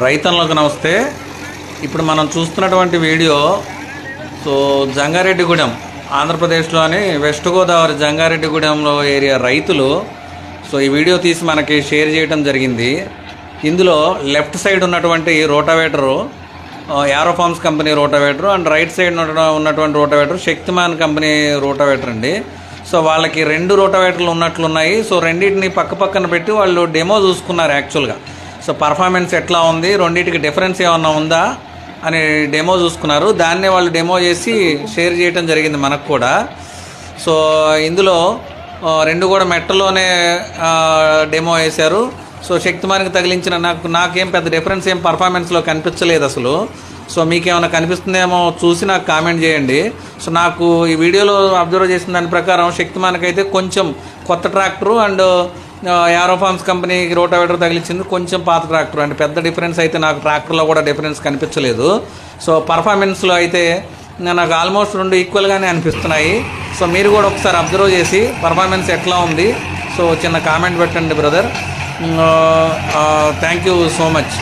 రైతన్లకు నమస్తే. ఇప్పుడు మనం చూస్తున్నటువంటి వీడియో సో జంగారెడ్డిగూడెం ఆంధ్రప్రదేశ్లోని వెస్ట్ గోదావరి జంగారెడ్డిగూడెంలో ఏరియా రైతులు సో ఈ వీడియో తీసి మనకి షేర్ చేయడం జరిగింది. ఇందులో లెఫ్ట్ సైడ్ ఉన్నటువంటి rotavator arrow farms company rotavator and right side ఉన్నటువంటి రోటావేటర్ శక్తిమాన్ కంపెనీ రోటావేటర్ అండి. సో వాళ్ళకి రెండు రోటావేటర్లు ఉన్నట్లున్నాయి. సో రెండింటిని పక్క పక్కన పెట్టి వాళ్ళు డెమో చూసుకున్నారు యాక్చువల్గా. సో పర్ఫార్మెన్స్ ఎట్లా ఉంది? రెండింటికి డిఫరెన్స్ ఏమన్నా ఉందా? అని డెమో చూసుకున్నారు. దాన్నే వాళ్ళు డెమో చేసి షేర్ చేయడం జరిగింది మనకు కూడా. సో ఇందులో రెండు కూడా మెట్టలోనే డెమో వేశారు. సో శక్తిమానికి తగిలించిన నాకు నాకేం పెద్ద డిఫరెన్స్ ఏం పర్ఫార్మెన్స్లో కనిపించలేదు అసలు. సో మీకేమైనా కనిపిస్తుందేమో చూసి నాకు కామెంట్ చేయండి. సో నాకు ఈ వీడియోలో అబ్జర్వ్ చేసిన దాని ప్రకారం శక్తిమానికి అయితే కొంచెం కొత్త ట్రాక్టరు అండ్ యారోఫార్మ్స్ కంపెనీకి రోటావేటర్ తగిలించింది. కొంచెం పాత ట్రాక్టర్ అంటే పెద్ద డిఫరెన్స్ అయితే నాకు ట్రాక్టర్లో కూడా డిఫరెన్స్ కనిపించలేదు. సో పర్ఫార్మెన్స్లో అయితే నాకు ఆల్మోస్ట్ రెండు ఈక్వల్గానే అనిపిస్తున్నాయి. సో మీరు కూడా ఒకసారి అబ్జర్వ్ చేసి పర్ఫార్మెన్స్ ఎట్లా ఉంది? సో చిన్న కామెంట్ పెట్టండి brother thank you so much